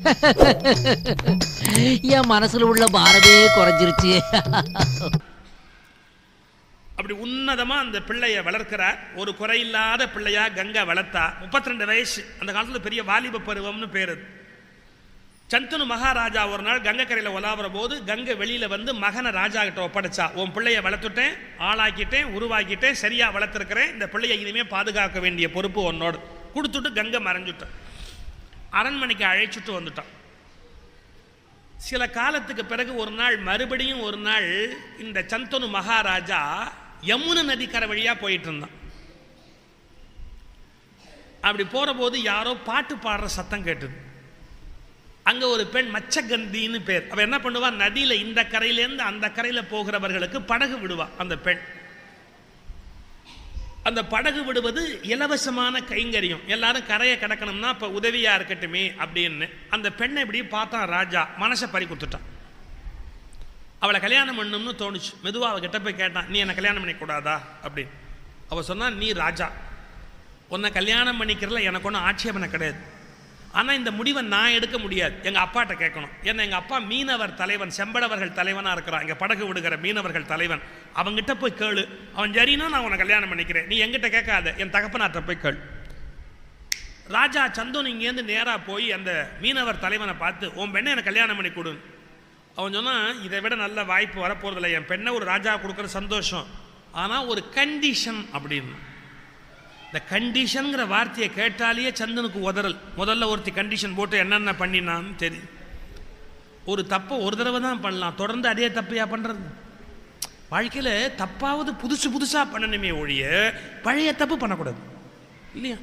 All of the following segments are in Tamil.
என் மனசுல உள்ள பாரமே குறைஞ்சிருச்சு. அப்படி உன்னதமா அந்த பிள்ளைய வளர்க்கிறார் ஒரு குறையில்லாத பிள்ளையா கங்கா வளர்த்தா 32 வயசு அந்த காலத்துல பெரிய வாலிப பருவம்னு பேரு. சந்தனு மகாராஜா ஒரு நாள் கங்கை கரையில் உலாவுற போது கங்கை வெளியில வந்து மகனை ராஜா கிட்ட ஒப்படைச்சா உன் பிள்ளைய வளர்த்துட்டேன் ஆளாக்கிட்டேன் உருவாக்கிட்டேன் சரியா வளர்த்துருக்கிறேன் இந்த பிள்ளையை இனிமே பாதுகாக்க வேண்டிய பொறுப்பு உன்னோடு. கொடுத்துட்டு கங்கை மறைஞ்சுட்டேன் அரண்மனைக்கு அழைச்சிட்டு வந்துட்டான். சில காலத்துக்கு பிறகு ஒரு நாள் மறுபடியும் ஒரு நாள் இந்த சந்தனு மகாராஜா யமுன நதிக்கரை வழியா போயிட்டு இருந்தான். அப்படி போற போது யாரோ பாட்டு பாடுற சத்தம் கேட்டது. அங்க ஒரு பெண் மச்சகந்தின்னு பேர். அவள் என்ன பண்ணுவா? நதியில் இந்த கரையிலேருந்து அந்த கரையில போகிறவர்களுக்கு படகு விடுவா அந்த பெண். அந்த படகு விடுவது இலவசமான கைங்கரியம். எல்லாரும் கரையை கடக்கணும்னா இப்போ உதவியாக இருக்கட்டுமே அப்படின்னு அந்த பெண்ணை இப்படி பார்த்தான் ராஜா மனசை பறி கொடுத்துட்டான் அவளை கல்யாணம் பண்ணணும்னு தோணுச்சு. மெதுவாக அவகிட்ட போய் கேட்டான் நீ என்னை கல்யாணம் பண்ணிக்கூடாதா? அப்படின்னு. அவள் சொன்னால் நீ ராஜா. உன்னை கல்யாணம் பண்ணிக்கிறதுல எனக்கு ஒன்றும் ஆட்சேபனை கிடையாது. ஆனால் இந்த முடிவை நான் எடுக்க முடியாது. எங்கள் அப்பாட்ட கேட்கணும். ஏன்னா எங்கள் அப்பா மீனவர் தலைவன் செம்படவர்கள் தலைவனாக இருக்கிறான் இங்கே படகு விடுகிற மீனவர்கள் தலைவன். அவங்ககிட்ட போய் கேளு. அவன் சரின்னா நான் உன்னை கல்யாணம் பண்ணிக்கிறேன். நீ எங்கிட்ட கேட்காத. என் தகப்பனார்ட்ட போய் கேளு. ராஜா சந்தோன் இங்கேருந்து நேராக போய் அந்த மீனவர் தலைவனை பார்த்து உன் பெண்ணை எனக்கு கல்யாணம் பண்ணி கொடு. அவன் சொன்னால் இதை விட நல்ல வாய்ப்பு வரப்போறதில்ல. என் பெண்ணை ஒரு ராஜா கொடுக்குற சந்தோஷம். ஆனால் ஒரு கண்டிஷன் அப்படின்னு. இந்த கண்டிஷனுங்கிற வார்த்தையை கேட்டாலேயே சந்தனுக்கு உதறல். முதல்ல ஒருத்தி கண்டிஷன் போட்டு என்னென்ன பண்ணினான்னு தெரியும். ஒரு தப்பை ஒரு தடவை தான் பண்ணலாம். தொடர்ந்து அதே தப்பையா பண்ணுறது வாழ்க்கையில் தப்பாவது புதுசு புதுசாக பண்ணணுமே ஒழிய பழைய தப்பு பண்ணக்கூடாது. இல்லையா?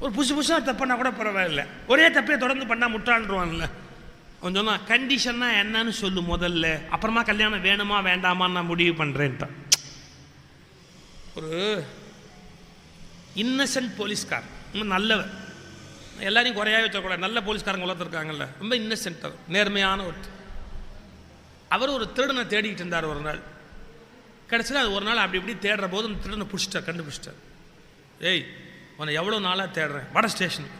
ஒரு புதுசு புதுசாக தப்புனா கூட பரவாயில்ல. ஒரே தப்பையை தொடர்ந்து பண்ணால் முட்டாள்ருவான்ல அவன் சொன்னான் கண்டிஷன்னா என்னன்னு சொல்லு முதல்ல. அப்புறமா கல்யாணம் வேணுமா வேண்டாமான்னு நான் முடிவு பண்ணுறேன்ட்டான் ஒரு இன்னசென்ட் போலீஸ்கார் ரொம்ப நல்லவர் எல்லாரையும் குறையாக வச்சக்கூடாது நல்ல போலீஸ்காரங்க வளர்த்துருக்காங்கல்ல. ரொம்ப இன்னசென்ட் நேர்மையான ஒருத்தர் அவர் ஒரு திருடனை தேடிக்கிட்டு இருந்தார் ஒரு நாள். கிடச்சினா அது ஒரு நாள் அப்படி இப்படி தேடுற போது அந்த திருடனை பிடிச்சிட்டார் கண்டுபிடிச்சிட்டார். ஏய் உன்னை எவ்வளோ நாளாக தேடுறேன்? வட ஸ்டேஷன்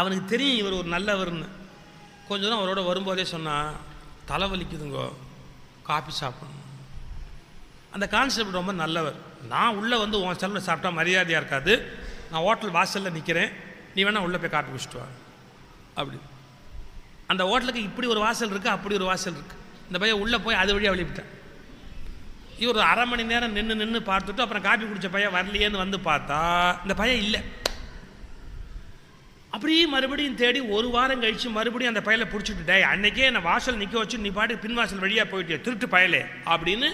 அவனுக்கு தெரியும் இவர் ஒரு நல்லவர்னு. கொஞ்ச நேரம் அவரோட வரும்போதே சொன்னான் தலை வலிக்குதுங்கோ. காபி சாப்பிடணும். அந்த கான்செப்ட் ரொம்ப நல்லவர். நான் உள்ளே வந்து உன் செல்ல சாப்பிட்டா மரியாதையாக இருக்காது. நான் ஹோட்டல் வாசலில் நிற்கிறேன் நீ வேணால் உள்ளே போய் காப்பி குடிச்சிட்டு வா. அப்படி. அந்த ஹோட்டலுக்கு இப்படி ஒரு வாசல் இருக்குது அப்படி ஒரு வாசல் இருக்குது இந்த பையன் உள்ளே போய் அது வழியாக வெளியிட்டேன். இவர் ஒரு அரை மணி நேரம் நின்று நின்று பார்த்துட்டு அப்புறம் காப்பி குடித்த பையன் வரலையேன்னு வந்து பார்த்தா இந்த பையன் இல்லை. அப்படியே மறுபடியும் தேடி ஒரு வாரம் கழிச்சு மறுபடியும் அந்த பயலை பிடிச்சிட்டு டே அன்னைக்கே என்னை வாசல் நிற்க வச்சு நீ பாட்டு பின் வாசல் வழியாக போயிட்டே திருட்டு பயலே அப்படின்னு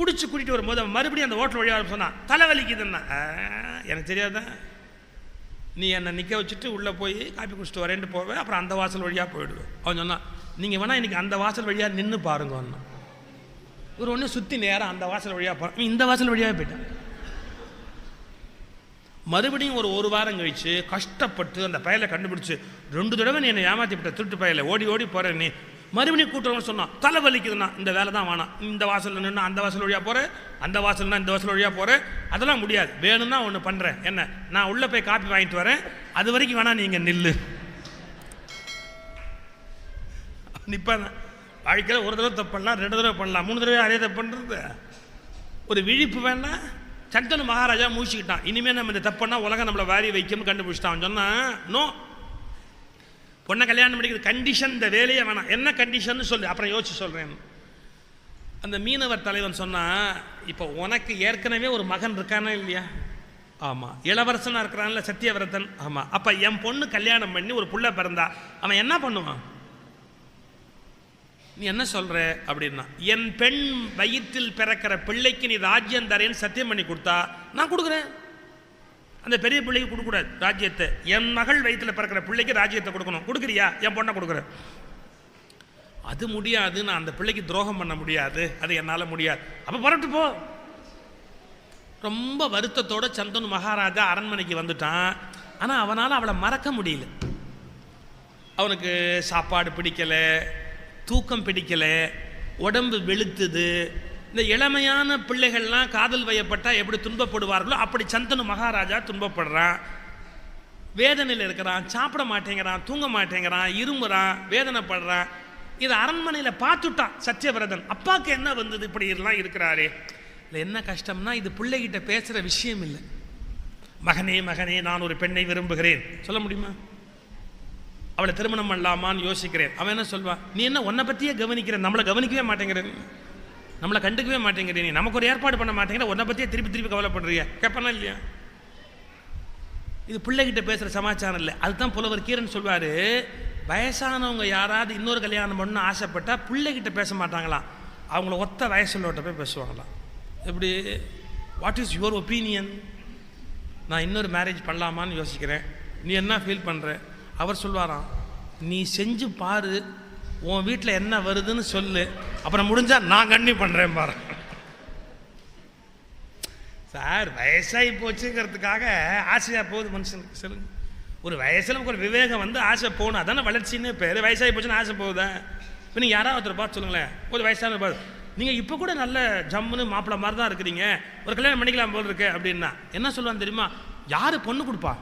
பிடிச்சி கூட்டிகிட்டு வரும்போது அவன் மறுபடியும் அந்த ஹோட்டல் வழியாக சொன்னான் தலைவலிக்குதுன்னா "ஆ, எனக்கு தெரியாதான் நீ என்னை நிற்க வச்சுட்டு உள்ளே போய் காப்பி குடிச்சிட்டு வரேன்ட்டு போவேன் அப்புறம் அந்த வாசல் வழியாக போயிடுவேன் அவன் சொன்னான் நீங்கள் வேணால் இன்றைக்கி அந்த வாசல் வழியாக நின்று பாருங்க ஒன்று ஒரு ஒன்று சுற்றி நேரம் அந்த வாசல் வழியாக போகிறோம் இந்த வாசல் வழியாக போயிட்டான். மறுபடியும் ஒரு ஒரு வாரம் கழிச்சு கஷ்டப்பட்டு அந்த பயலை கண்டுபிடிச்சி ரெண்டு தடவை நீ என்னை ஏமாற்றி விட்ட திருட்டு பயலை ஓடி ஓடி போகிறேன் நீ. மறுபடியும் கூட்டுறவங்க சொன்னான் தலை வலிக்குதுன்னா இந்த வேலை தான் வேணாம். இந்த வாசலில் நின்று அந்த வாசல் வழியாக போகிறேன் அந்த வாசல்னா இந்த வாசல் வழியாக போகிறேன் அதெல்லாம் முடியாது. வேணும்னா ஒன்று பண்ணுறேன் என்ன? நான் உள்ளே போய் காப்பி வாங்கிட்டு வரேன். அது வரைக்கும் வேணால் நீங்கள் நில்லு. நிற்பேன் வாழ்க்கையில் ஒரு தடவை தப்பு பண்ணலாம் ரெண்டு தடவை பண்ணலாம் மூணு தடவை அதே தப்பு பண்ணுறது ஒரு விழிப்பு வேணா. சந்தன மகாராஜா முடிச்சுக்கிட்டான் இனிமேல் நம்ம இந்த தப்புனா உலகம் நம்மளை வாரி வைக்கணும்னு கண்டுபிடிச்சிட்டான். சொன்னால் நோ பொண்ணை கல்யாணம் பண்ணிக்கிறது கண்டிஷன் இந்த வேலையை வேணாம். என்ன கண்டிஷன் சொல்லு. அப்புறம் யோசிச்சு சொல்கிறேன் அந்த மீனவர் தலைவன் சொன்னால் இப்போ உனக்கு ஏற்கனவே ஒரு மகன் இருக்கானா இல்லையா? ஆமாம் இளவரசனாக இருக்கிறான்ல சத்தியவிரதன். ஆமாம் அப்போ என் பொண்ணு கல்யாணம் பண்ணி ஒரு புள்ள பிறந்தா அவன் என்ன பண்ணுவான்? நீ என்ன சொல்கிற அப்படின்னா என் பெண் வயிற்றில் பிறக்கிற பிள்ளைக்கு நீ ராஜ்யம் தரேன்னு சத்தியம் பண்ணி கொடுத்தா நான் கொடுக்குறேன். அந்த பெரிய பிள்ளைக்கு கொடுக்கக்கூடாது. ராஜ்யத்தை. என் மகள் வயிற்றில் பிறக்கிற பிள்ளைக்கு ராஜ்யத்தை கொடுக்கணும். கொடுக்குறியா? என் பொண்ணை கொடுக்குற. அது முடியாது. நான் அந்த பிள்ளைக்கு துரோகம் பண்ண முடியாது. அது என்னால் முடியாது. அப்போ புறட்டு போ. ரொம்ப வருத்தத்தோட சந்தனு மகாராஜா அரண்மனைக்கு வந்துட்டான். ஆனால் அவனால் அவளை மறக்க முடியல. அவனுக்கு சாப்பாடு பிடிக்கலை தூக்கம் பிடிக்கலை உடம்பு வெளுத்துது. இந்த இளமையான பிள்ளைகள்லாம் காதல் வயப்பட்டால் எப்படி துன்பப்படுவார்களோ அப்படி சந்தனு மகாராஜா துன்பப்படுறான். வேதனையில் இருக்கிறான் சாப்பிட மாட்டேங்கிறான் தூங்க மாட்டேங்கிறான் இருமுறான் வேதனைப்படுறான். இதை அரண்மனையில் பார்த்துட்டான் சத்யவிரதன் அப்பாவுக்கு என்ன வந்தது? இப்படி எல்லாம் இருக்கிறாரே. இல்லை என்ன கஷ்டம்னா இது பிள்ளைகிட்ட பேசுகிற விஷயம் இல்லை. மகனே மகனே நான் ஒரு பெண்ணை விரும்புகிறேன். சொல்ல முடியுமா? அவளை திருமணம் பண்ணலாமான்னு யோசிக்கிறேன். அவன் என்ன சொல்வான் நீ என்ன உன்னை பற்றியே கவனிக்கிறேன் நம்மளை கவனிக்கவே மாட்டேங்கிறேன் நம்மளை கண்டுக்கவே மாட்டேங்கிற நீ. நமக்கு ஒரு ஏற்பாடு பண்ண மாட்டேங்கிற உன்னை பற்றியே திருப்பி திருப்பி கவலைப்படுறிய கேட்பானா இல்லையா? இது பிள்ளைகிட்ட பேசுகிற சமாச்சாரம் இல்லை. அதுதான் புலவர் கீரன் சொல்வார் வயசானவங்க யாராவது இன்னொரு கல்யாணம் பண்ணணும்னு ஆசைப்பட்டா பிள்ளைகிட்ட பேச மாட்டாங்களாம் அவங்கள ஒத்த வயசுள்ளவட்ட போய் பேசுவாங்களாம் எப்படி? வாட் இஸ் யுவர் ஒப்பீனியன் நான் இன்னொரு மேரேஜ் பண்ணலாமான்னு யோசிக்கிறேன். நீ என்ன ஃபீல் பண்ணுற அவர் சொல்வாராம் நீ செஞ்சு பாரு உன் வீட்டில் என்ன வருதுன்னு சொல்லு. அப்புறம் முடிஞ்சால் நான் கண்ணி பண்ணுறேன் பாரு. சார் வயசாகி போச்சுங்கிறதுக்காக ஆசையாக போகுது மனுஷனுக்கு. சொல்லுங்க. ஒரு வயசில் ஒரு விவேகம் வந்து ஆசை போகணும். அதானே வளர்ச்சின்னு பேர். வயசாகி போச்சுன்னு ஆசை போகுதா? இப்போ நீங்கள் யாராவது ஒருத்தர் பார்த்து சொல்லுங்களேன். ஒரு வயசான பார்த்து நீங்கள் இப்போ கூட நல்ல ஜம்முன்னு மாப்பிள்ள மாதிரி தான் இருக்கிறீங்க. ஒரு கல்யாணம் பண்ணிக்கலாம் போல் இருக்கு அப்படின்னா என்ன சொல்லுவான் தெரியுமா? யார் பொண்ணு கொடுப்பா?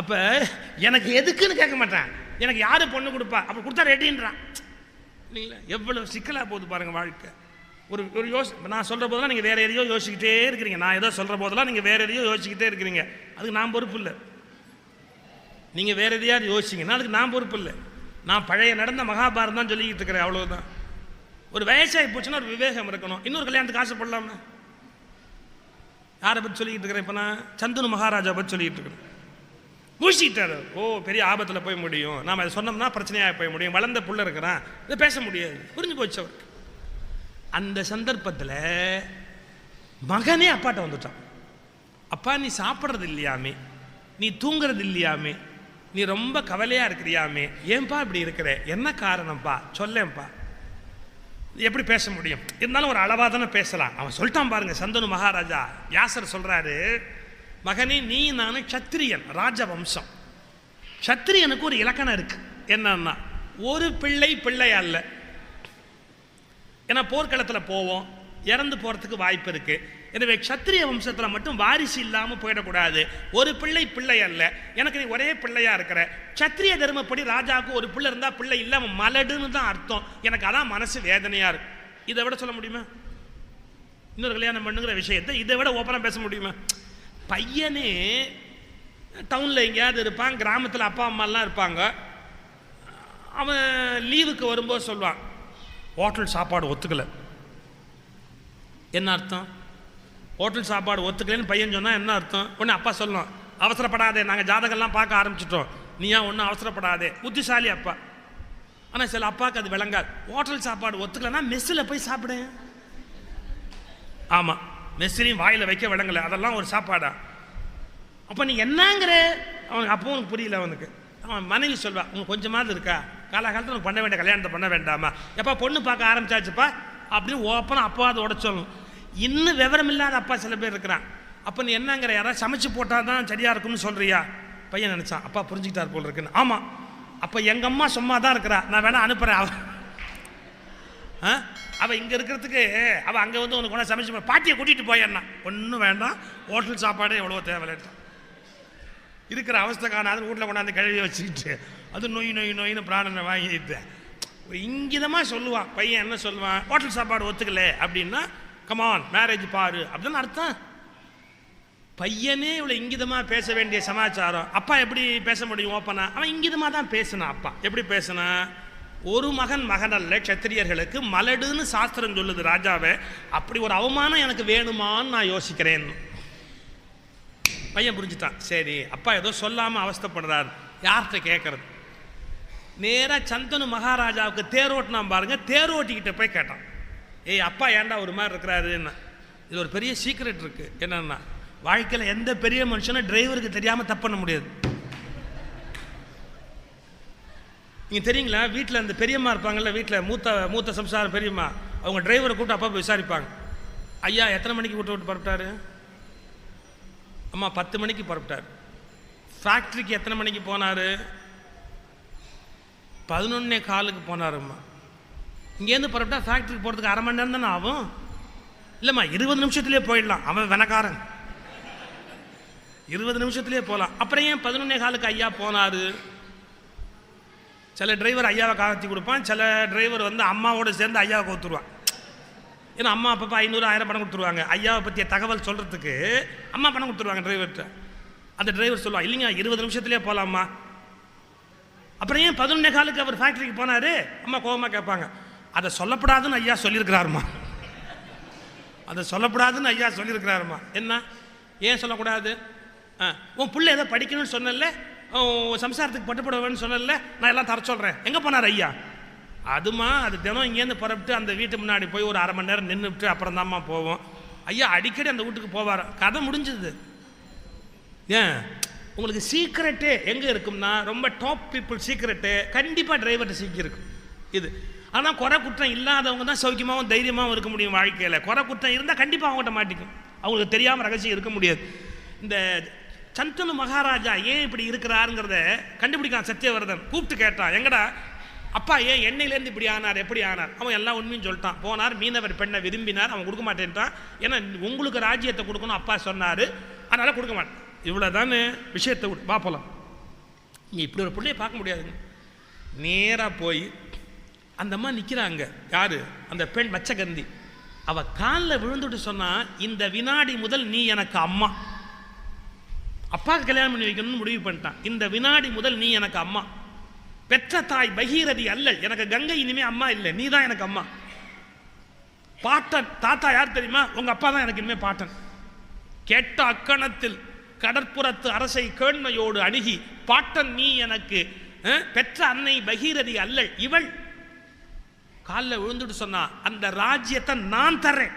அப்போ எனக்கு எதுக்குன்னு கேட்க மாட்டேன். எனக்கு யார் பொண்ணு கொடுப்பா? அப்போ கொடுத்தா ரெடின்றான். இல்லைங்களா எவ்வளவு சிக்கலாக போகுது பாருங்கள் வாழ்க்கை. ஒரு ஒரு யோசி நான் சொல்கிற போதெல்லாம் நீங்கள் வேறு எதையோ யோசிக்கிட்டே இருக்கிறீங்க. நான் ஏதோ சொல்கிற போதெல்லாம் நீங்கள் வேறு எதையோ யோசிக்கிட்டே இருக்கிறீங்க. அதுக்கு நான் பொறுப்பு இல்லை. நீங்கள் வேறு எதையாவது யோசிச்சிங்கன்னா அதுக்கு நான் பொறுப்பு இல்லை. நான் பழைய நடந்த மகாபாரதம் தான் சொல்லிக்கிட்டு இருக்கிறேன் அவ்வளோதான் ஒரு வயசாகி போச்சுன்னா ஒரு விவேகம் இருக்கணும். இன்னொரு கல்யாணத்துக்கு ஆசைப்படலாமா யாரை பற்றி சொல்லிக்கிட்டு இருக்கிறேன்? இப்போ நான் சந்துனு மகாராஜா பற்றி சொல்லிக்கிட்டு இருக்கிறேன். ஊசிட்டாரு ஓ பெரிய ஆபத்தில் போய் முடியும். நாம் அதை சொன்னோம்னா பிரச்சனையாக போய் முடியும். வளர்ந்த புள்ள இருக்கிறான். இதை பேச முடியாது. புரிஞ்சு போச்சு அவருக்கு. அந்த சந்தர்ப்பத்தில் மகனே அப்பாட்ட வந்துட்டான். அப்பா நீ சாப்பிட்றது இல்லையாமே? நீ தூங்குறது இல்லையாமே? நீ ரொம்ப கவலையாக இருக்கிறியாமே? ஏன்பா இப்படி இருக்கிற? என்ன காரணம்ப்பா சொல்லேன்ப்பா எப்படி பேச முடியும்? இருந்தாலும் ஒரு அளவாக தானே பேசலாம். அவன் சொல்லிட்டான் பாருங்க சந்தனு மகாராஜா. யாசர் சொல்கிறாரு மகனே நீ நான் சத்திரியன் ராஜவம்சம். சத்திரியனுக்கு ஒரு இலக்கணம் இருக்கு. என்னன்னா ஒரு பிள்ளை பிள்ளை அல்ல. ஏன்னா போர்க்களத்தில் போவோம் இறந்து போகிறதுக்கு வாய்ப்பு இருக்கு. எனவே க்ஷத்திரிய வம்சத்தில் மட்டும் வாரிசு இல்லாமல் போயிடக்கூடாது. ஒரு பிள்ளை பிள்ளை அல்ல. எனக்கு நீ ஒரே பிள்ளையா இருக்கிற. சத்திரிய தர்மப்படி ராஜாவுக்கு ஒரு பிள்ளை இருந்தால் பிள்ளை இல்லாமல் மலடுன்னு தான் அர்த்தம். எனக்கு அதான் மனசு வேதனையாக இருக்கு. இதை விட சொல்ல முடியுமா? இன்னொரு கல்யாணம் பண்ணுங்கிற விஷயத்தை இதை விட ஓப்பனாக பேச முடியுமா? பையனே டவுனில் எங்கேயாவது இருப்பான் கிராமத்தில் அப்பா அம்மாலாம் இருப்பாங்க. அவன் லீவுக்கு வரும்போது சொல்லுவான் ஹோட்டல் சாப்பாடு ஒத்துக்கலை. என்ன அர்த்தம்? ஹோட்டல் சாப்பாடு ஒத்துக்கலைன்னு பையன் சொன்னால் என்ன அர்த்தம்? ஒன்று அப்பா சொல்லணும் அவசரப்படாதே நாங்கள் ஜாதகம்லாம் பார்க்க ஆரம்பிச்சிட்டோம். நீ ஏன் ஒன்றும் அவசரப்படாதே? புத்திசாலி அப்பா. ஆனால் சில அப்பாவுக்கு அது விளங்காது. ஹோட்டல் சாப்பாடு ஒத்துக்கலைன்னா மெஸ்ஸில் போய் சாப்பிடு. ஆமாம் மெஸ்ஸிலையும் வாயில் வைக்க விளங்கலை. அதெல்லாம் ஒரு சாப்பாடா. அப்போ நீ என்னங்கிற? அவனுக்கு அப்பவும் உனக்கு புரியல அவனுக்கு. அவன் மனைவி சொல்வா உனக்கு கொஞ்சமாவது இருக்கா? காலகாலத்தில் உனக்கு பண்ண வேண்டிய கல்யாணத்தை பண்ண வேண்டாமா? எப்பா பொண்ணு பார்க்க ஆரம்பிச்சாச்சுப்பா? அப்படின்னு ஓப்பனாக அப்போ அதை உட இன்னும் விவரம் இல்லாத அப்பா சில பேர் இருக்கிறான். அப்போ நீ என்னங்கிற? யாராவது சமைச்சு போட்டால் தான் சரியாக இருக்கும்னு சொல்கிறியா பையன் நினச்சான் அப்பா புரிஞ்சுக்கிட்டார் போல் இருக்குன்னு. ஆமாம் அப்போ எங்கள் அம்மா சும்மா தான் இருக்கிறா. நான் வேணால் அனுப்புகிறேன் அவன் அவள் இங்கே இருக்கிறதுக்கு அவள் அங்கே வந்து உனக்கு ஒன்றா சமைச்சு பாட்டியை கூட்டிகிட்டு போயண்ணா ஒன்றும் வேண்டாம். ஹோட்டல் சாப்பாடு எவ்வளோ தேவையில்லைட்டான் இருக்கிற அவஸ்தை காணாது வீட்டில் கொண்டாந்து கழுவி வச்சுக்கிட்டு அது நொய் நொய் நொயின்னு பிராணனை வாங்கிட்டு. ஒரு இங்கிதமாக சொல்லுவான். பையன் என்ன சொல்லுவான்? ஹோட்டல் சாப்பாடு ஒத்துக்கல அப்படின்னா கமான் மேரேஜ் பாரு. அப்படின்னு அர்த்தம். பையனே இவ்வளோ இங்கிதமாக பேச வேண்டிய சமாச்சாரம். அப்பா எப்படி பேச முடியும் ஓப்பனா? அவன் இங்கிதமாக தான் பேசினான் அப்பா. எப்படி பேசினான் ஒரு மகன் மகன் அல்ல க்ஷத்திரியர்களுக்கு மலடுன்னு சாஸ்திரம் சொல்லுது ராஜாவை. அப்படி ஒரு அவமானம் எனக்கு வேணுமான்னு நான் யோசிக்கிறேன். பையன் புரிஞ்சுட்டான். சரி அப்பா ஏதோ சொல்லாமல் அவஸ்தப்படுறார். யார்கிட்ட கேட்கறது நேராக சந்தனு மகாராஜாவுக்கு தேரோட்டினா பாருங்க தேரோட்டிக்கிட்ட போய் கேட்டான். ஏய் அப்பா ஏன்டா ஒரு மாதிரி இருக்கிறாருன்னா. இது ஒரு பெரிய சீக்ரெட் இருக்குது என்னென்னா வாழ்க்கையில் எந்த பெரிய மனுஷனும் டிரைவருக்கு தெரியாமல் தப்பு பண்ண முடியாது. நீங்கள் தெரியுங்களா? வீட்டில் அந்த பெரியம்மா இருப்பாங்கல்ல வீட்டில் மூத்த மூத்த சம்சாரம் பெரியம்மா அவங்க டிரைவரை கூப்பிட்டு அப்பா போய் விசாரிப்பாங்க. ஐயா எத்தனை மணிக்கு விட்டு விட்டு பரப்பிட்டாரு அம்மா பத்து மணிக்கு பரப்பிட்டார் ஃபேக்ட்ரிக்கு எத்தனை மணிக்கு போனார்? பதினொன்னே காலுக்கு போனாரும்மா இங்கேருந்து புறப்பட்டா ஃபேக்ட்ரிக்கு போகிறதுக்கு அரை மணி நேரம் தானே ஆகும்? இல்லைம்மா இருபது நிமிஷத்துலேயே போயிடலாம். அவன் வெனக்காரன். இருபது நிமிஷத்துலேயே போகலாம் அப்புறம் ஏன் பதினொன்னே காலுக்கு ஐயா போனாரு? சில டிரைவர் ஐயாவை காத்தி கொடுப்பான் சில டிரைவர் வந்து அம்மாவோட சேர்ந்து ஐயாவை கோத்துருவான் ஏன்னா அம்மா அப்பப்போ ஐநூறு ஆயிரம் பணம் கொடுத்துருவாங்க. ஐயாவை பற்றிய தகவல் சொல்கிறதுக்கு அம்மா பணம் கொடுத்துருவாங்க டிரைவர்கிட்ட அந்த டிரைவர் சொல்லுவான் இல்லைங்க இருபது நிமிஷத்துலேயே போகலாம்மா அப்புறம் ஏன் பதினொன்னே காலுக்கு அவர் ஃபேக்ட்ரிக்கு போனாரு? அம்மா கோபமாக கேட்பாங்க அதை சொல்லப்படாதுன்னு ஐயா சொல்லியிருக்கிறாருமா அதை சொல்லப்படாதுன்னு ஐயா சொல்லியிருக்கிறாருமா என்ன? ஏன் சொல்லக்கூடாது? ஆ உன் பிள்ளை ஏதோ படிக்கணும்னு சொன்னல சம்சாரத்துக்கு பட்டுப்படுவேன்னு சொல்லலை. நான் எல்லாம் தர சொல்கிறேன் எங்கே போனார் ஐயா? அதுமா அது தினம் இங்கேருந்து புறப்பட்டு அந்த வீட்டு முன்னாடி போய் ஒரு அரை மணி நேரம் நின்றுட்டு அப்புறம் தாம்மா போவோம். ஐயா அடிக்கடி அந்த வீட்டுக்கு போவார். கதை முடிஞ்சது. ஏன்? உங்களுக்கு சீக்ரெட்டு எங்கே இருக்கும்னா ரொம்ப டாப் பீப்புள் சீக்ரெட்டு கண்டிப்பாக டிரைவர்கிட்ட சீக்கிரம் இருக்கும். இது. ஆனால் குறை குற்றம் இல்லாதவங்க தான் சௌக்கியமாகவும் தைரியமாகவும் இருக்க முடியும் வாழ்க்கையில். குறை குற்றம் இருந்தால் கண்டிப்பாக அவங்ககிட்ட மாட்டிக்கும். அவங்களுக்கு தெரியாமல் ரகசியம் இருக்க முடியாது. இந்த சந்தனு மகாராஜா ஏன் இப்படி இருக்கிறாருங்கிறத கண்டுபிடிக்கான் சத்யவர்தன். கூப்பிட்டு கேட்டான் எங்கடா? அப்பா ஏன் எண்ணெயிலேருந்து இப்படி ஆனார்? எப்படி ஆனார்? அவன் எல்லாம் உண்மையும் சொல்லிட்டான். போனார் மீனவர் பெண்ணை விரும்பினார் அவன் கொடுக்க மாட்டேன்ட்டான். ஏன்னா உங்களுக்கு ராஜ்யத்தை கொடுக்கணும் அப்பா சொன்னார். அதனால் கொடுக்க மாட்டேன். இவ்வளோதான் விஷயத்தை விட்டு வா நீ இப்படி ஒரு பிள்ளைய பார்க்க முடியாதுங்க. நேராக போய் அந்த அம்மா நிற்கிறாங்க யார்? அந்த பெண் மச்சகந்தி. அவள் காலில் விழுந்துட்டு சொன்னால் இந்த வினாடி முதல் நீ எனக்கு அம்மா. அப்பாவுக்கு கல்யாணம் பண்ணி வைக்கணும்னு முடிவு பண்ணிட்டான். இந்த வினாடி முதல் நீ எனக்கு அம்மா. பெற்ற தாய் பகீரதி அல்லல். எனக்கு கங்கை இனிமே அம்மா இல்லை. நீ தான் எனக்கு அம்மா. பாட்டன் தாத்தா யார் தெரியுமா? உங்க அப்பா தான் எனக்கு இனிமே பாட்டன். கேட்ட அக்கணத்தில் கடற்புறத்து அரசை கேண்மையோடு அணுகி பாட்டன் நீ எனக்கு பெற்ற அன்னை பகீரதி அல்லல். இவள் காலில் விழுந்துட்டு சொன்னா அந்த ராஜ்யத்தை நான் தர்றேன்.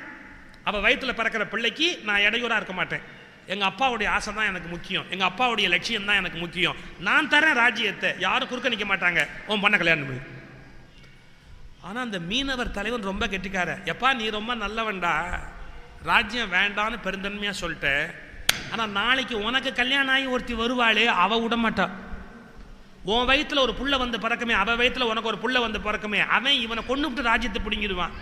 அவ வயிற்றுல பிறக்கிற பிள்ளைக்கு நான் இடையூறா இருக்க மாட்டேன். எங்கள் அப்பாவுடைய ஆசை தான் எனக்கு முக்கியம். எங்கள் அப்பாவுடைய லட்சியம் தான் எனக்கு முக்கியம். நான் தரேன் ராஜ்யத்தை. யாரும் குறுக்க நிற்க மாட்டாங்க. உன் பண்ண கல்யாணம் பண்ணி. ஆனால் அந்த மீனவர் தலைவன் ரொம்ப கெட்டிக்கார. எப்பா நீ ரொம்ப நல்லவன்டா. ராஜ்யம் வேண்டான்னு பெருந்தன்மையாக சொல்லிட்ட. ஆனால் நாளைக்கு உனக்கு கல்யாணம் ஆகி ஒருத்தி வருவாளே அவள் விட மாட்டாள் உன் வயித்துல ஒரு புள்ள வந்து பிறக்குமே அவள் வயிற்றுல உனக்கு ஒரு புள்ள வந்து பிறக்குமே அவன் இவனை கொண்டு விட்டு ராஜ்யத்தை பிடிங்கிடுவான்.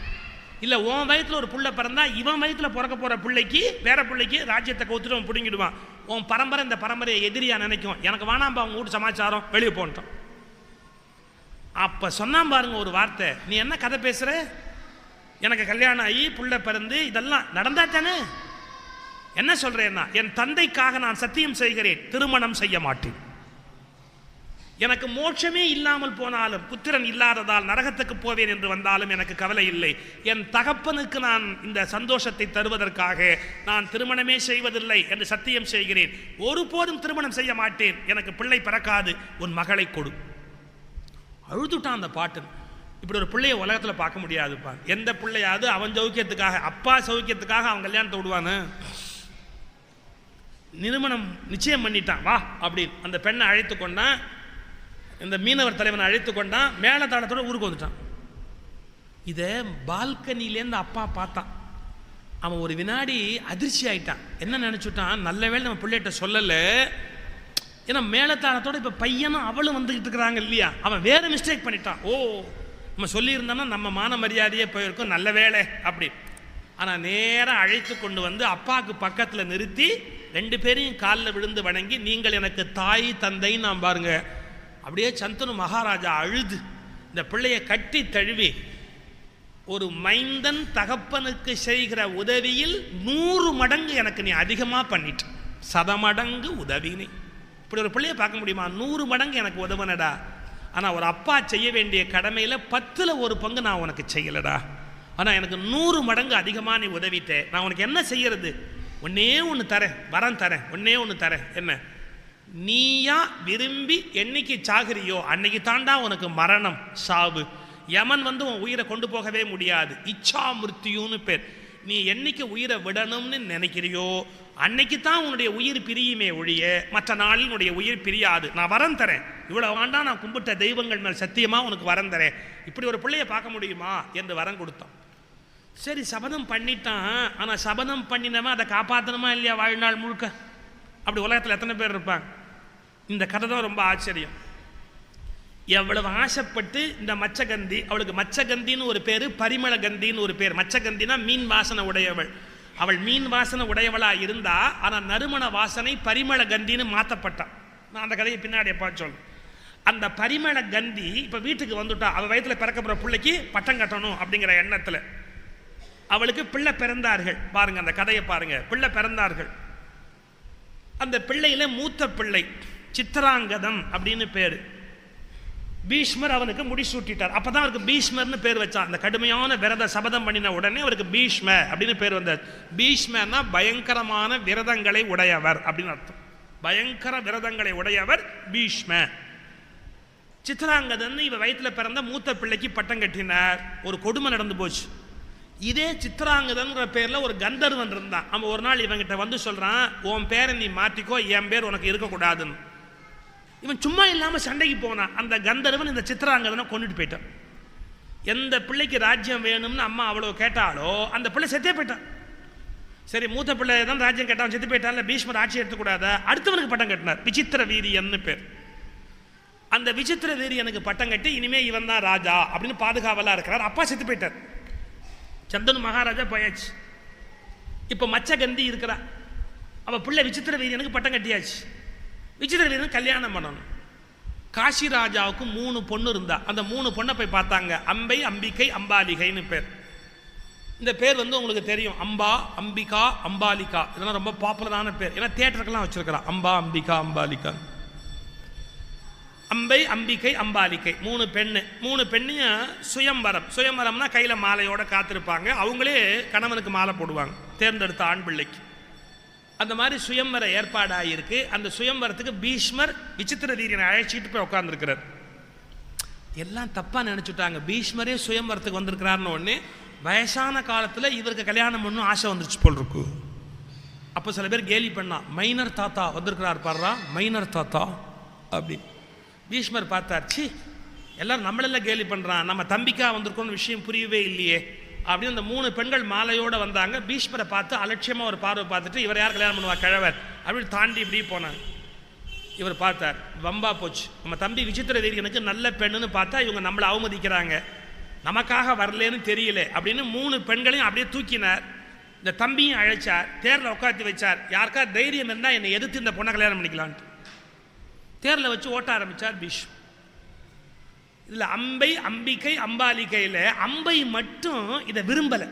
இல்லை உன் வயத்தில் ஒரு புள்ள பிறந்தா இவன் வயத்தில் பிறக்க போகிற பிள்ளைக்கு வேற பிள்ளைக்கு ராஜ்யத்தை கவுத்துட்டு அவன் பிடுங்கிடுவான். உன் பரம்பரை இந்த பரம்பரையை எதிரியா நினைக்கும். எனக்கு வேணாம்பா அவங்க வீட்டு சமாச்சாரம் வெளியே போன்ட்டான். அப்போ சொன்னான் பாருங்க ஒரு வார்த்தை. நீ என்ன கதை பேசுற? எனக்கு கல்யாணம் ஆகி புள்ள பிறந்து இதெல்லாம் நடந்தா தானே? என்ன சொல்றேன்னா என் தந்தைக்காக நான் சத்தியம் செய்கிறேன் திருமணம் செய்ய மாட்டேன். எனக்கு மோட்சமே இல்லாமல் போனாலும் புத்திரன் இல்லாததால் நரகத்துக்கு போவேன் என்று வந்தாலும் எனக்கு கவலை இல்லை. என் தகப்பனுக்கு நான் இந்த சந்தோஷத்தை தருவதற்காக நான் திருமணமே செய்வதில்லை என்று சத்தியம் செய்கிறேன். ஒருபோதும் திருமணம் செய்ய மாட்டேன். எனக்கு பிள்ளை பிறக்காது. உன் மகளை கொடு. அழுதுட்டான் அந்த பாட்டன். இப்படி ஒரு பிள்ளைய உலகத்தில் பார்க்க முடியாதுப்பா. எந்த பிள்ளையாவது அவன் சௌக்கியத்துக்காக அப்பா சௌக்கியத்துக்காக அவன் கல்யாணத்தை விடுவானு? நிறுவனம் நிச்சயம் பண்ணிட்டான். வா அப்படின்னு அந்த பெண்ணை அழைத்து கொண்டான். இந்த மீனவர் தலைவனை அழைத்து கொண்டான். மேலதாளத்தோட ஊருக்கு வந்துட்டான். இதை பால்கனிலேருந்து அப்பா பார்த்தான். அவன் ஒரு வினாடி அதிர்ச்சி ஆயிட்டான். என்ன நினச்சிட்டான்? நல்ல வேளை நம்ம பிள்ளைகிட்ட சொல்லலை. ஏன்னா மேலத்தாளத்தோட இப்போ பையனும் அவளும் வந்துக்கிட்டு இருக்கிறாங்க இல்லையா? அவன் வேற மிஸ்டேக் பண்ணிட்டான். ஓ நம்ம சொல்லியிருந்தோன்னா நம்ம மான மரியாதையே போயிருக்கோம். நல்ல வேலை அப்படி. ஆனால் நேராக அழைத்து கொண்டு வந்து அப்பாவுக்கு பக்கத்தில் நிறுத்தி ரெண்டு பேரையும் காலில் விழுந்து வணங்கி நீங்கள் எனக்கு தாய் தந்தைன்னு நான் பாருங்கள் அப்படியே சந்தனு மகாராஜா அழுது. இந்த பிள்ளையை கட்டி தழுவி. ஒரு மைந்தன் தகப்பனுக்கு செய்கிற உதவியில் நூறு மடங்கு எனக்கு நீ அதிகமாக பண்ணிட்ட. சதமடங்கு உதவினே இப்படி ஒரு பிள்ளைய பார்க்க முடியுமா? நூறு மடங்கு எனக்கு உதவுனடா. ஆனால் ஒரு அப்பா செய்ய வேண்டிய கடமையில் பத்தில் ஒரு பங்கு நான் உனக்கு செய்யலடா. ஆனால் எனக்கு நூறு மடங்கு அதிகமாக நீ உதவிட்டேன் நான் உனக்கு என்ன செய்யறது? ஒன்னே ஒன்று தரேன். வரம் தரேன். ஒன்னே ஒன்று தரேன். என்ன? நீயா விரும்பி என்னைக்கு சாகிறியோ அன்னைக்கு தாண்டா உனக்கு மரணம் சாவு. யமன் வந்து உன் உயிரை கொண்டு போகவே முடியாது. இச்சா மிருத்தியுன்னு பேர். நீ என்னைக்கு உயிரை விடணும்னு நினைக்கிறியோ அன்னைக்கு தான் உன்னுடைய உயிர் பிரியுமே ஒழிய மற்ற நாளில் உன்னுடைய உயிர் பிரியாது. நான் வரம் தரேன். இவ்வளோ வேண்டாம் நான் கும்பிட்ட தெய்வங்கள் மேல் சத்தியமாக உனக்கு வரம் தரேன். இப்படி ஒரு பிள்ளைய பார்க்க முடியுமா என்று வரம் கொடுத்தான். சரி சபதம் பண்ணிட்டான். ஆனால் சபதம் பண்ணினவன் அதை காப்பாற்றணுமா இல்லையா வாழ்நாள் முழுக்க? அப்படி உலகத்தில் எத்தனை பேர் இருப்பாங்க? இந்த கதை தான் ரொம்ப ஆச்சரியம். எவ்வளவு ஆசைப்பட்டு இந்த மச்சகந்தி அவளுக்கு மச்சகந்தின்னு ஒரு பேர் பரிமள கந்தின்னு ஒரு பேர். மச்சகந்தினா மீன் வாசனை உடையவள். அவள் மீன் வாசனை உடையவளா இருந்தா ஆனால் நறுமண வாசனை பரிமள கந்தின்னு மாற்றப்பட்டான் நான் அந்த கதையை பின்னாடி பார்த்து சொல்லணும் அந்த பரிமள கந்தி இப்போ வீட்டுக்கு வந்துட்டா அவள் வயத்தில் பிறக்க போகிற பிள்ளைக்கு பட்டம் கட்டணும் அப்படிங்கிற எண்ணத்தில். அவளுக்கு பிள்ளை பிறந்தார்கள். பாருங்கள் அந்த கதையை பாருங்கள் பிள்ளை பிறந்தார்கள். அந்த பிள்ளையில மூத்த பிள்ளை. சித்திராங்கதம் அப்படின்னு பேர். பீஷ்மர் அவனுக்கு முடிசூட்டிட்டார் அப்பதான் அவருக்கு பீஷ்மர்னு பேர் வச்சான். அந்த கடுமையான விரத சபதம் பண்ணின உடனே அவருக்கு பீஷ்ம அப்படின்னு பேர் வந்தார். பீஷ்மன்னா பயங்கரமான விரதங்களை உடையவர் அப்படின்னு அர்த்தம். பயங்கர விரதங்களை உடையவர் பீஷ்ம. சித்ராங்கதன் இவர் வயிற்றில் பிறந்த மூத்த பிள்ளைக்கு பட்டம் கட்டினார். ஒரு கொடுமை நடந்து போச்சு. இதே சித்ராங்கதன்ற பேரில் ஒரு கந்தர்வன் இருந்தான். அவன் ஒரு நாள் இவங்கிட்ட வந்து சொல்கிறான் உன் பேரை நீ மாற்றிக்கோ என் பேர் உனக்கு இருக்கக்கூடாதுன்னு. இவன் சும்மா இல்லாமல் சண்டைக்கு போனான் அந்த கந்தர்வன் இந்த சித்திராங்கதனை கொண்டுட்டு போயிட்டான். எந்த பிள்ளைக்கு ராஜ்யம் வேணும்னு அம்மா அவ்வளோ கேட்டாலோ அந்த பிள்ளை செத்தே போயிட்டான். சரி மூத்த பிள்ளை தான் ராஜ்யம் கேட்டான் செத்து போயிட்டான்ல பீஷ்மர் ஆட்சி எடுத்துக்கூடாதா? அடுத்தவனுக்கு பட்டம் கட்டினார். விசித்திர வீரியன்னு பேர். அந்த விசித்திர வீரியனுக்கு பட்டம் கட்டி இனிமே இவன் தான் ராஜா அப்படின்னு பாதுகாவலாக இருக்கிறார். அப்பா செத்து போயிட்டார். சந்தனு மகாராஜா போயாச்சு. இப்போ மச்ச கந்தி இருக்கிறா. அவள் பிள்ளை விசித்திர வீரியனுக்கு பட்டம் கட்டியாச்சு. விசித்திர வீரன் கல்யாணம் பண்ணணும். காசி ராஜாவுக்கு மூணு பொண்ணு இருந்தா. அந்த மூணு பொண்ணை போய் பார்த்தாங்க. அம்பை அம்பிகை அம்பாலிகைன்னு பேர். இந்த பேர் வந்து உங்களுக்கு தெரியும். அம்பா அம்பிகா அம்பாலிகா. இதெல்லாம் ரொம்ப பாப்புலரான பேர். ஏன்னா தேட்டருக்கெல்லாம் வச்சிருக்கிறா. அம்பா அம்பிகா அம்பாலிகா. அம்பை அம்பிக்கை அம்பாலிகை. மூணு பெண்ணு. மூணு பெண்ணையும் சுயம்பரம். சுயம்பரம்னா கையில் மாலையோட காத்திருப்பாங்க. அவங்களே கணவனுக்கு மாலை போடுவாங்க. தேர்ந்தெடுத்த ஆண் பிள்ளைக்கு. அந்த மாதிரி சுயம்பர ஏற்பாடாக இருக்கு அந்த சுயம்பரத்துக்கு பீஷ்மர் விசித்திர வீரியனை அழைச்சிட்டு போய் உட்காந்துருக்கிறார் எல்லாம் தப்பாக நினச்சிட்டாங்க. பீஷ்மரே சுயம்பரத்துக்கு வந்திருக்கிறாருன்னு ஒன்று வயசான காலத்தில் இவருக்கு கல்யாணம் பண்ணும் ஆசை வந்துருச்சு போல் இருக்கு. அப்போ சில பேர் கேலி பண்ணா மைனர் தாத்தா வந்திருக்கிறார் பாடுறா மைனர் தாத்தா அப்படி பீஷ்மர் பார்த்தாச்சு எல்லாரும் நம்மளெல்லாம் கேலி பண்ணுறான் நம்ம தம்பிக்கா வந்திருக்கோன்னு விஷயம் புரியவே இல்லையே. அப்படின்னு அந்த மூணு பெண்கள் மாலையோடு வந்தாங்க. பீஷ்மரை பார்த்து அலட்சியமாக ஒரு பார்வை பார்த்துட்டு இவர் யார் கல்யாணம் பண்ணுவா கிழவர்? அப்படின்னு தாண்டி இப்படி போனாங்க. இவர் பார்த்தார் வம்பா போச்சு. நம்ம தம்பி விசித்திர வீரியனுக்கு நல்ல பெண்ணுன்னு பார்த்தா இவங்க நம்மளை அவமதிக்கிறாங்க. நமக்காக வரலேன்னு தெரியல. அப்படின்னு மூணு பெண்களையும் அப்படியே தூக்கினார். இந்த தம்பியும் அழைச்சார் தேரில் உட்காந்து வச்சார். யாருக்கா தைரியம் இருந்தால் என்னை எதிர்த்து இந்த பொண்ணை கல்யாணம் பண்ணிக்கலான்ட்டு தேரில் வச்சு ஓட்ட ஆரம்பிச்சார் பீஷ் இதில் அம்பை அம்பிக்கை அம்பாலிகையில் அம்பை மட்டும் இதை விரும்பலை.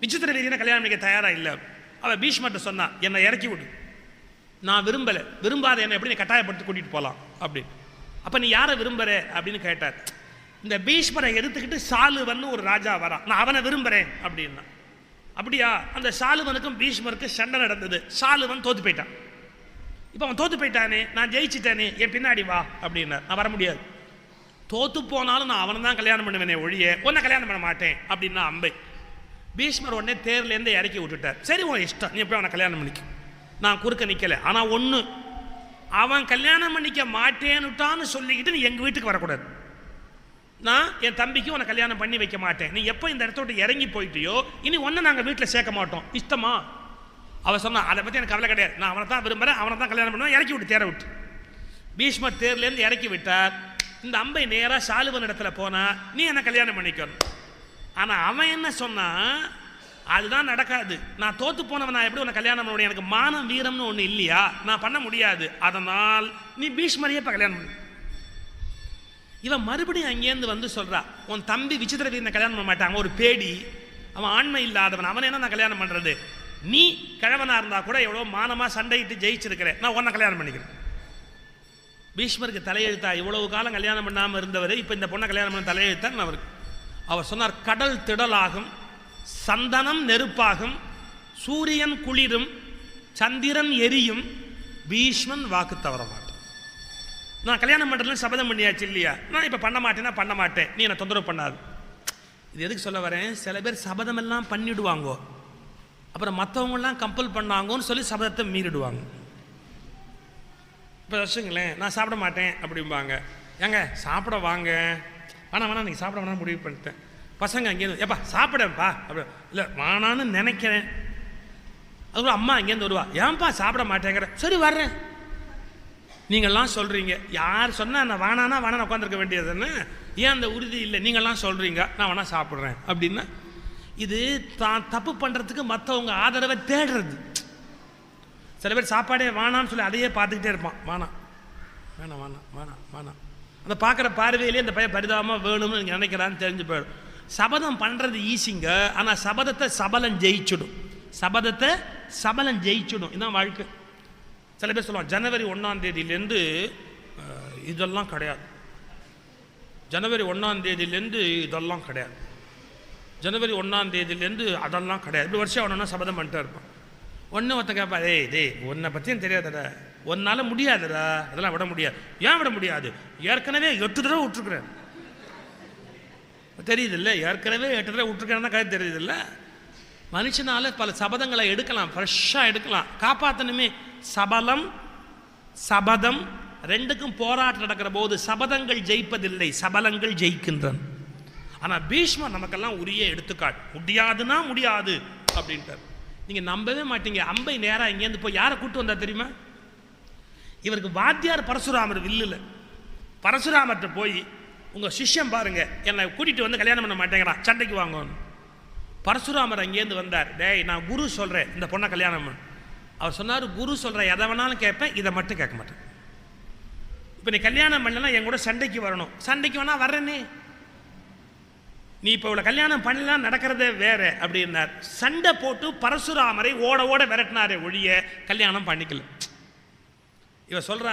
விசித்திர வீரியனை கல்யாணம் பண்ணிக்க தயாராக இல்லை. அவள் பீஷ்மர்ட்ட சொன்னா என்னை இறக்கி விடு. நான் விரும்பலை. விரும்பாத என்னை எப்படி நீ கட்டாயப்படுத்தி கூட்டிகிட்டு போகலாம் அப்படின்னு. அப்போ நீ யாரை விரும்புகிற அப்படின்னு கேட்டார். இந்த பீஷ்மரை எடுத்துக்கிட்டு சாலுவன் ஒரு ராஜா வரான். நான் அவனை விரும்புகிறேன் அப்படின்னா. அப்படியா? அந்த சாலுவனுக்கும் பீஷ்மருக்கும் சண்டை நடந்தது. சாலுவன் தோத்து போயிட்டான். இப்போ அவன் தோத்து போயிட்டானே. நான் ஜெயிச்சிட்டானே. என் பின்னாடி வா அப்படின்னார். நான் வர முடியாது. தோத்து போனாலும் நான் அவனை தான் கல்யாணம் பண்ணுவேனே ஒழிய உன்னை கல்யாணம் பண்ண மாட்டேன் அப்படின்னா அம்பை. பீஷ்மர் உடனே தேர்லேருந்து இறக்கி விட்டுட்டார். சரி உன் இஷ்டம் நீ போய் அவனை கல்யாணம் பண்ணிக்க. நான் குறுக்க நிற்கலை ஆனால் ஒன்று அவன் கல்யாணம் பண்ணிக்க மாட்டேன்னுட்டான்னு சொல்லிக்கிட்டு நீ எங்கள் வீட்டுக்கு வரக்கூடாது. நான் என் தம்பிக்கு உன்னை கல்யாணம் பண்ணி வைக்க மாட்டேன். நீ எப்போ இந்த இடத்த விட்டு இறங்கி போயிட்டியோ இனி ஒன்றை நாங்கள் வீட்டில் சேர்க்க மாட்டோம். இஷ்டமா? அவன் சொன்னான் அதை பற்றி எனக்கு கவலை கிடையாது. நான் அவனை தான் விரும்புகிறேன் அவனை தான் கல்யாணம் பண்ணுவேன் இறக்கி விட்டு தேர விட்டு. பீஷ்மர் தேர்லேருந்து இறக்கி விட்டார். இந்த அம்பை நேராக சாலுவன் இடத்துல போனா நீ என்ன கல்யாணம் பண்ணிக்கணும்? ஆனால் அவன் என்ன சொன்னான் அதுதான் நடக்காது. நான் தோத்து போனவன் நான் எப்படி உன்னை கல்யாணம் பண்ண முடியும்? எனக்கு மானம் வீரம்னு ஒன்று இல்லையா? நான் பண்ண முடியாது. அதனால் நீ பீஷ்மரையே இப்போ கல்யாணம் பண்ணு. இவன் மறுபடியும் அங்கேருந்து வந்து சொல்கிறா உன் தம்பி விசித்திர வீரனை கல்யாணம் பண்ண மாட்டாங்க ஒரு பேடி. அவன் ஆண்மை இல்லாதவன். அவன் என்ன நான் கல்யாணம் பண்ணுறது நீ கிழவனாக இருந்தால் கூட எவ்வளோ மானமாக சண்டையிட்டு ஜெயிச்சிருக்கிறேன் நான் உன்னை கல்யாணம் பண்ணிக்கிறேன். பீஷ்மருக்கு தலையெழுத்தா? இவ்வளவு காலம் கல்யாணம் பண்ணாமல் இருந்தவர் இப்போ இந்த பொண்ணை கல்யாணம் பண்ண தலையெழுத்தான் அவருக்கு அவர் சொன்னார் கடல் திடலாகும் சந்தனம் நெருப்பாகும் சூரியன் குளிரும் சந்திரன் எரியும் பீஷ்மன் வாக்கு தவற மாட்டேன். நான் கல்யாணம் பண்ணுறதுல சபதம் பண்ணியாச்சு இல்லையா? நான் இப்போ பண்ண மாட்டேன்னா பண்ண மாட்டேன். நீ என்னை தொந்தரவு பண்ணாது. இது எதுக்கு சொல்ல வரேன்? சில பேர் சபதமெல்லாம் பண்ணிவிடுவாங்கோ பண்ணிடுவாங்கோ. அப்புறம் மற்றவங்களாம் கம்பல் பண்ணாங்கன்னு சொல்லி சபதத்தை மீறிடுவாங்க. இப்போ வச்சுங்களேன் நான் சாப்பிட மாட்டேன் அப்படிம்பாங்க. ஏங்க சாப்பிட வாங்க. வேணாம் வேணாம் நீங்கள் சாப்பிட வேணாம் முடிவு பண்ணிட்டேன். பசங்க அங்கேருந்து எப்பா சாப்பிடப்பா அப்படி இல்லை வேணான்னு நினைக்கிறேன். அதுக்குள்ள அம்மா அங்கேருந்து வருவா. ஏன்பா சாப்பிட மாட்டேங்கிற? சரி வர்றேன். நீங்கள்லாம் சொல்கிறீங்க யார் சொன்னால் நான் வேணானா வேணாம் உட்காந்துருக்க வேண்டியதுன்னு ஏன் அந்த உறுதி இல்லை? நீங்கள்லாம் சொல்கிறீங்க நான் வேணா சாப்பிட்றேன். அப்படின்னா இது தான் தப்பு பண்ணுறதுக்கு மற்றவங்க ஆதரவை தேடுறது. சில பேர் சாப்பாடே வானான்னு சொல்லி அதையே பார்த்துக்கிட்டே இருப்பான். வானா வேணாம் வேணாம் வேணாம் வேணாம். அந்த பார்க்குற பார்வையிலே இந்த பையன் பரிதாபமாக வேணும்னு நினைக்கிறான்னு தெரிஞ்சு போயிடும். சபதம் பண்ணுறது ஈஸிங்க ஆனால் சபதத்தை சபலம் ஜெயிச்சிடும். சபதத்தை சபலம் ஜெயிச்சிடும். இதுதான் வாழ்க்கை. சில பேர் சொல்லுவாங்க ஜனவரி ஒன்றாம் தேதியிலேருந்து இதெல்லாம் கிடையாது. ஜனவரி ஒன்றாம் தேதியிலேருந்து இதெல்லாம் கிடையாது. ஜனவரி ஒன்றாம் தேதியிலேருந்து அதெல்லாம் கிடையாது. இப்படி வருஷம் ஒன்றுனா சபதம் பண்ணிட்டே இருப்பான். ஒன்று ஒருத்த கேட்பா ஏய் டேய் உன்னை பற்றியும் தெரியாதடா. ஒன்னால் முடியாதுடா. அதெல்லாம் விட முடியாது. ஏன் விட முடியாது? ஏற்கனவே எட்டு தடவை விட்டுருக்குறேன். தெரியுதில்ல? ஏற்கனவே எட்டு தடவை விட்டுருக்கேன்னா கதை தெரியுதில்ல? மனுஷனால பல சபதங்களை எடுக்கலாம் ஃப்ரெஷ்ஷாக எடுக்கலாம். காப்பாற்றணுமே சபலம் சபதம் ரெண்டுக்கும் போராட்டம் நடக்கிற போது சபதங்கள் ஜெயிப்பதில்லை சபலங்கள் ஜெயிக்கின்றன. ஆனால் பீஷ்மர் நமக்கெல்லாம் உரிய எடுத்துக்காட்டு. முடியாதுன்னா முடியாது அப்படின்ட்டார். நீங்கள் நம்பவே மாட்டீங்க. அம்பை நேராக இங்கேருந்து போய் யாரை கூட்டு வந்தா தெரியுமா? இவருக்கு வாத்தியார் பரசுராமர் வில்லில். பரசுராமர்கிட்ட போய் உங்கள் சிஷ்யம் பாருங்க என்னை கூட்டிகிட்டு வந்து கல்யாணம் பண்ண மாட்டேங்கிறான் சண்டைக்கு வாங்கணும் பரசுராமர் அங்கேருந்து வந்தார். டேய் நான் குரு சொல்கிறேன் இந்த பொண்ணை கல்யாணம் பண்ண. அவர் சொன்னார் குரு சொல்கிற எதை வேணாலும் கேட்பேன் இதை மட்டும் கேட்க மாட்டேன். இப்போ நீ கல்யாணம் பண்ணலன்னா என் கூட சண்டைக்கு வரணும். சண்டைக்கு வேணா வர்றேனே. நீ இப்போ இவ்வளோ கல்யாணம் பண்ணலாம் நடக்கிறதே வேற அப்படின்னார். சண்டை போட்டு பரசுராமரை ஓட ஓட விரட்டினாரே ஒழிய கல்யாணம் பண்ணிக்கல. இவ சொல்கிறா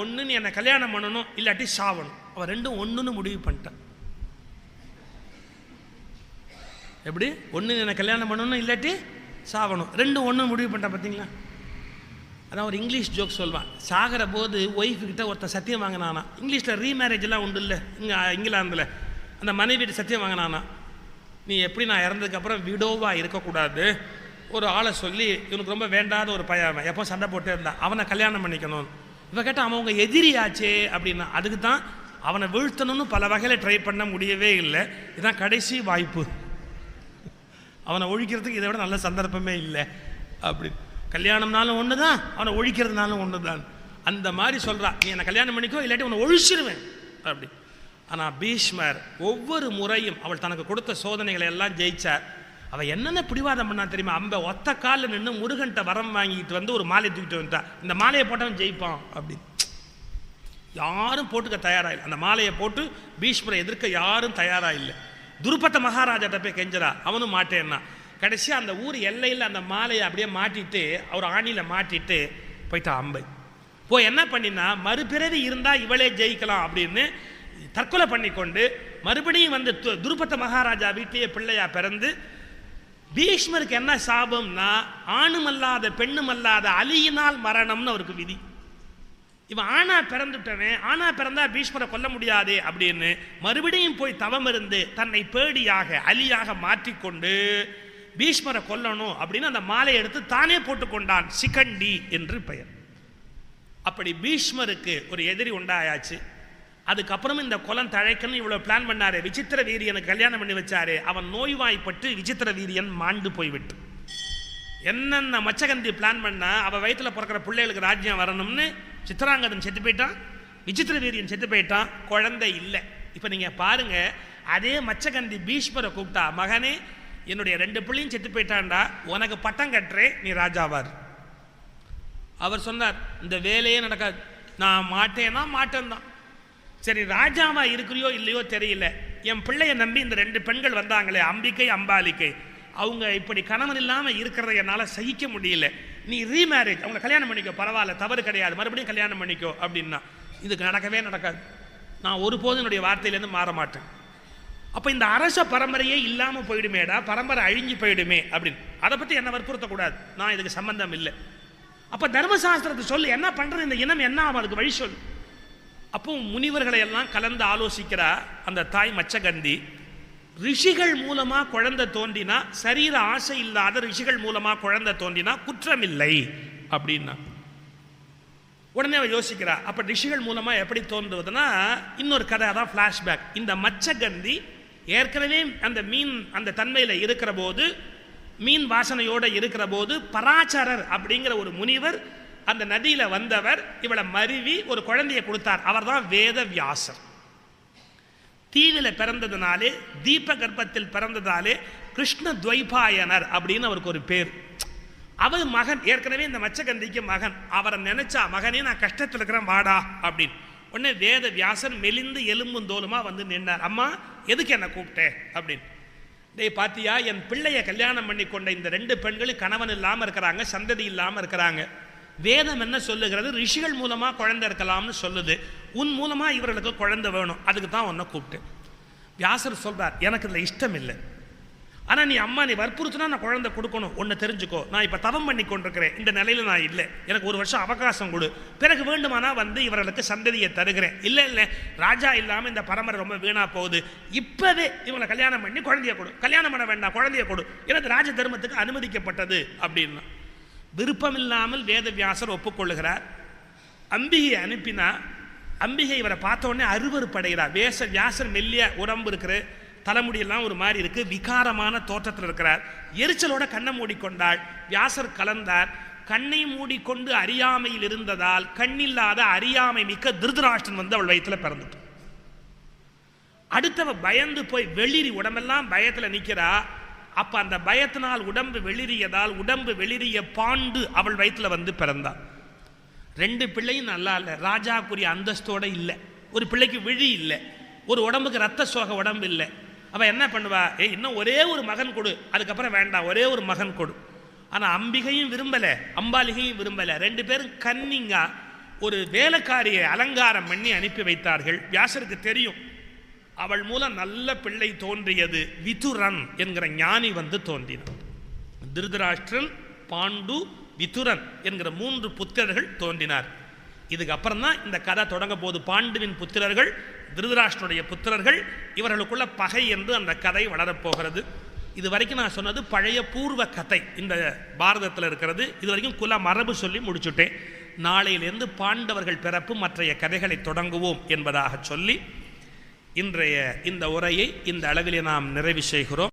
ஒன்று நீ என்னை கல்யாணம் பண்ணணும் இல்லாட்டி சாவணும். அவன் ரெண்டும் ஒன்றுன்னு முடிவு பண்ணிட்டான். எப்படி? ஒன்று என்னை கல்யாணம் பண்ணணும் இல்லாட்டி சாவணும். ரெண்டும் ஒன்று முடிவு பண்ணிட்டான் பார்த்தீங்களா அதான் ஒரு இங்கிலீஷ் ஜோக் சொல்வான். சாகிற போது ஒய்ஃபுக்கிட்ட ஒருத்தன் சத்தியம் வாங்கினானா. இங்கிலீஷில் ரீமேரேஜ் எல்லாம் உண்டு இல்லை இங்கே இங்கிலாந்தில். அந்த மனைவிட்டு சத்தியம் வாங்கினானா? நீ எப்படி நான் இறந்ததுக்கப்புறம் விடோவாக இருக்கக்கூடாது? ஒரு ஆளை சொல்லி இவனுக்கு ரொம்ப வேண்டாத ஒரு பையன் எப்போ சண்டை போட்டே இருந்தான் அவனை கல்யாணம் பண்ணிக்கணும். இவ கேட்டால் அவன் உங்க எதிரியாச்சே? அப்படின்னா அதுக்கு தான் அவனை வீழ்த்தணும்னு பல வகையில் ட்ரை பண்ண முடியவே இல்லை. இதுதான் கடைசி வாய்ப்பு. அவனை ஒழிக்கிறதுக்கு இதை விட நல்ல சந்தர்ப்பமே இல்லை. அப்படி. கல்யாணம்னாலும் ஒன்று தான் அவனை ஒழிக்கிறதுனாலும் ஒன்று தான் அந்த மாதிரி சொல்கிறான் நீ என்னை கல்யாணம் பண்ணிக்கோ இல்லாட்டி உன்னை ஒழிச்சிருவேன். அப்படி. ஆனால் பீஷ்மர் ஒவ்வொரு முறையும் அவள் தனக்கு கொடுத்த சோதனைகளை எல்லாம் ஜெயிச்சார். அவள் என்னென்ன பிடிவாதம் பண்ணா தெரியுமா? அம்ப ஒத்த காலில் நின்று முருகன்ட்ட வரம் வாங்கிட்டு வந்து ஒரு மாலையை தூக்கிட்டு வந்துட்டா. இந்த மாலையை போட்டவன் ஜெயிப்பான் அப்படின்னு. யாரும் போட்டுக்க தயாராக இல்லை அந்த மாலையை போட்டு பீஷ்மரை எதிர்க்க யாரும் தயாராக இல்லை துருபத்த மகாராஜாட்ட போய் கெஞ்சரா அவனும் மாட்டேன்னா? கடைசியாக அந்த ஊர் எல்லையில் அந்த மாலையை அப்படியே மாட்டிட்டு அவர் ஆணியில் மாட்டிட்டு போயிட்டா அம்பை. போய் என்ன பண்ணினா மறுபிறவி இருந்தால் இவளே ஜெயிக்கலாம் அப்படின்னு தற்கொலை பண்ணிக்கொண்டு மறுபடியும் வந்து து- மகாராஜா வீட்டையே பிள்ளையா பிறந்து பீஷ்மருக்கு என்ன சாபம்னா ஆணுமல்லாத பெண்ணுமல்லாத அலியினால் மரணம்னு அவருக்கு விதி. இவன் ஆணா பிறந்துட்டவன் ஆணா பிறந்தா பீஷ்மரை கொல்ல முடியாதே அப்படின்னு மறுபடியும் போய் தவம் இருந்து தன்னை பேடியாக அலியாக மாற்றிக்கொண்டு பீஷ்மரை கொல்லணும் அப்படின்னு அந்த மாலையை எடுத்து தானே போட்டுக்கொண்டான் சிகண்டி என்று பெயர். அப்படி பீஷ்மருக்கு ஒரு எதிரி உண்டாயாச்சு. அதுக்கப்புறம் இந்த குலம் தழைக்கணும் இவ்வளோ பிளான் பண்ணாரு. விசித்திர வீரியனுக்கு கல்யாணம் பண்ணி வச்சாரு. அவன் நோய்வாய்ப்பட்டு விசித்திர வீரியன் மாண்டு போய்விட்டு. என்னென்ன மச்சகந்தி பிளான் பண்ணா அவள் வயிற்றில் பிறக்கிற பிள்ளைகளுக்கு ராஜ்யம் வரணும்னு சித்திராங்கதன் செத்து போயிட்டான். விசித்திர வீரியன் செத்து போயிட்டான். குழந்தை இல்லை. இப்போ நீங்கள் பாருங்க அதே மச்சகந்தி பீஷ்மரை கூப்பிட்டா மகனே என்னுடைய ரெண்டு பிள்ளையும் செத்து போயிட்டான்டா. உனக்கு பட்டம் கட்டுறே நீ ராஜாவார். அவர் சொன்னார் இந்த வேலையே நடக்காது. நான் மாட்டேன்னா மாட்டேன்தான். சரி ராஜாவா இருக்கிறியோ இல்லையோ தெரியல. என் பிள்ளையை நம்பி இந்த ரெண்டு பெண்கள் வந்தாங்களே அம்பிக்கை அம்பாலிக்கை அவங்க இப்படி கணவன் இல்லாமல் இருக்கிறத என்னால் சகிக்க முடியல. நீ ரீமேரேஜ் அவங்க கல்யாணம் பண்ணிக்கோ பரவாயில்ல தவறு கிடையாது மறுபடியும் கல்யாணம் பண்ணிக்கோ அப்படின்னா. இதுக்கு நடக்கவே நடக்காது. நான் ஒருபோதும் என்னுடைய வார்த்தையிலேருந்து மாற மாட்டேன். அப்போ இந்த அரச பரம்பரையே இல்லாமல் போயிடுமேடா பரம்பரை அழிஞ்சு போயிடுமே அப்படின்னு. அதை பற்றி என்ன வற்புறுத்தக்கூடாது. நான் இதுக்கு சம்பந்தம் இல்லை. அப்போ தர்மசாஸ்திரத்தை சொல்லு என்ன பண்ணுறது இந்த இனம் என்ன? ஆகும் அதுக்கு வழி சொல்லு. அப்போ முனிவர்களை எல்லாம் கலந்து ஆலோசிக்கிறா அந்த தாய் மச்சகந்தி ரிஷிகள் மூலமாக குழந்தை தோன்றினா சரீர ஆசை இல்லாத ரிஷிகள் மூலமாக குழந்தை தோன்றினா குற்றமில்லை அப்படின்னா. உடனே அவள் யோசிக்கிறா அப்போ ரிஷிகள் மூலமாக எப்படி தோன்றுவதுன்னா இன்னொரு கதை அதான் ஃப்ளாஷ்பேக் இந்த மச்சகந்தி ஏற்கனவே அந்த மீன் அந்த தன்மையில் இருக்கிற போது மீன் வாசனையோடு இருக்கிற போது பராச்சரர் அப்படிங்கிற ஒரு முனிவர் அந்த நதியில் வந்தவர் இவளை மருவி ஒரு குழந்தையை கொடுத்தார். அவர்தான் வேத வியாசர் தீவில் பிறந்ததுனாலே தீப கர்ப்பத்தில் பிறந்ததாலே கிருஷ்ண துவைபாயனர் அப்படின்னு அவருக்கு ஒரு பேர். அவர் மகன் ஏற்கனவே இந்த மச்சகந்திக்கு மகன். அவரை நினைச்சா மகனே நான் கஷ்டத்தில் இருக்கிறேன் வாடா அப்படின்னு. உடனே வேத வியாசன் மெலிந்து எலும்பும் தோலுமா வந்து நின்றார் அம்மா எதுக்கு என்னை கூப்பிட்டேன் அப்படின்னு. டேய் பாத்தியா என் பிள்ளைய கல்யாணம் பண்ணி கொண்ட இந்த ரெண்டு பெண்களும் கணவன் இல்லாமல் இருக்கிறாங்க சந்ததி இல்லாமல் இருக்கிறாங்க. வேதம் என்ன சொல்லுகிறது? ரிஷிகள் மூலமாக குழந்தை இருக்கலாம்னு சொல்லுது. உன் மூலமாக இவர்களுக்கு குழந்தை வேணும். அதுக்கு தான் உன்னை கூப்பிட்டேன் வியாசர் சொல்கிறார் எனக்கு இதில் இஷ்டம் இல்லை ஆனால் நீ அம்மா நீ வற்புறுத்தினா நான் குழந்தை கொடுக்கணும். ஒன்று தெரிஞ்சுக்கோ. நான் இப்போ தவம் பண்ணி கொண்டிருக்கிறேன். இந்த நிலையில் நான் இல்லை. எனக்கு ஒரு வருஷம் அவகாசம் கொடு. பிறகு வேண்டுமானா வந்து இவர்களுக்கு சந்ததியை தருகிறேன். இல்லை இல்லை. ராஜா இல்லாமல் இந்த பரம்பரை ரொம்ப வீணாக போகுது. இப்போவே இவங்களை கல்யாணம் பண்ணி குழந்தைய கொடு. கல்யாணம் பண்ண வேண்டாம். குழந்தைய கொடு. எனக்கு ராஜ தர்மத்துக்கு அனுமதிக்கப்பட்டது. அப்படின்னா விருப்பமில்லாமல் வேதவியாசர் ஒப்புக்கொள்ளுகிறார். அம்பிகை அனுப்பினா அம்பிகை இவரை பார்த்த உடனே அருவருப்படைகிறார். வேச வியாசர் மெல்லிய உடம்பு இருக்கிற தலைமுடியெல்லாம் ஒரு மாதிரி இருக்கு விகாரமான தோற்றத்தில் இருக்கிறார். எரிச்சலோட கண்ணை மூடிக்கொண்டாள். வியாசர் கலந்தார். கண்ணை மூடிக்கொண்டு அறியாமையில் இருந்ததால் கண்ணில்லாத அறியாமை மிக்க திருதராஷ்டன் வந்து அவள் வயித்துல பிறந்துட்டு அடுத்தவ பயந்து போய் வெளிரி உடம்பெல்லாம் பயத்தில் நிற்கிறா அப்போ அந்த பயத்தினால் உடம்பு வெளிரியதால் உடம்பு வெளிரிய பாண்டு அவள் வயிற்றில் வந்து பிறந்தாள் ரெண்டு பிள்ளையும் நல்லா இல்லை. ராஜாக்குரிய அந்தஸ்தோடு இல்லை. ஒரு பிள்ளைக்கு விழி இல்லை. ஒரு உடம்புக்கு ரத்த சோக உடம்பு இல்லை. அவள் என்ன பண்ணுவா? ஏய் இன்னும் ஒரே ஒரு மகன் கொடு. அதுக்கப்புறம் வேண்டாம். ஒரே ஒரு மகன் கொடு. ஆனால் அம்பிகையும் விரும்பலை. அம்பாலிகையும் விரும்பலை. ரெண்டு பேரும் கன்னிங்கா ஒரு வேலைக்காரியை அலங்காரம் பண்ணி அனுப்பி வைத்தார்கள். வியாசருக்கு தெரியும். அவள் மூலம் நல்ல பிள்ளை தோன்றியது விதுரன் என்கிற ஞானி வந்து தோன்றினான். திருதராஷ்டிரன் பாண்டு விதுரன் என்கிற மூன்று புத்திரர்கள் தோன்றினார். இதுக்கு அப்புறம் தான் இந்த கதை தொடங்க போது பாண்டுவின் புத்திரர்கள் திருதராஷ்டனுடைய புத்திரர்கள் இவர்களுக்குள்ள பகை என்று அந்த கதை வளரப்போகிறது இது வரைக்கும் நான் சொன்னது பழைய பூர்வ கதை இந்த பாரதத்தில் இருக்கிறது. இது வரைக்கும் குல மரபு சொல்லி முடிச்சுட்டேன். நாளையிலிருந்து பாண்டவர்கள் பிறப்பு மற்றைய கதைகளை தொடங்குவோம் என்பதாக சொல்லி இன்றைய இந்த உரையை இந்த அளவிலே நாம் நிறைவு செய்கிறோம்.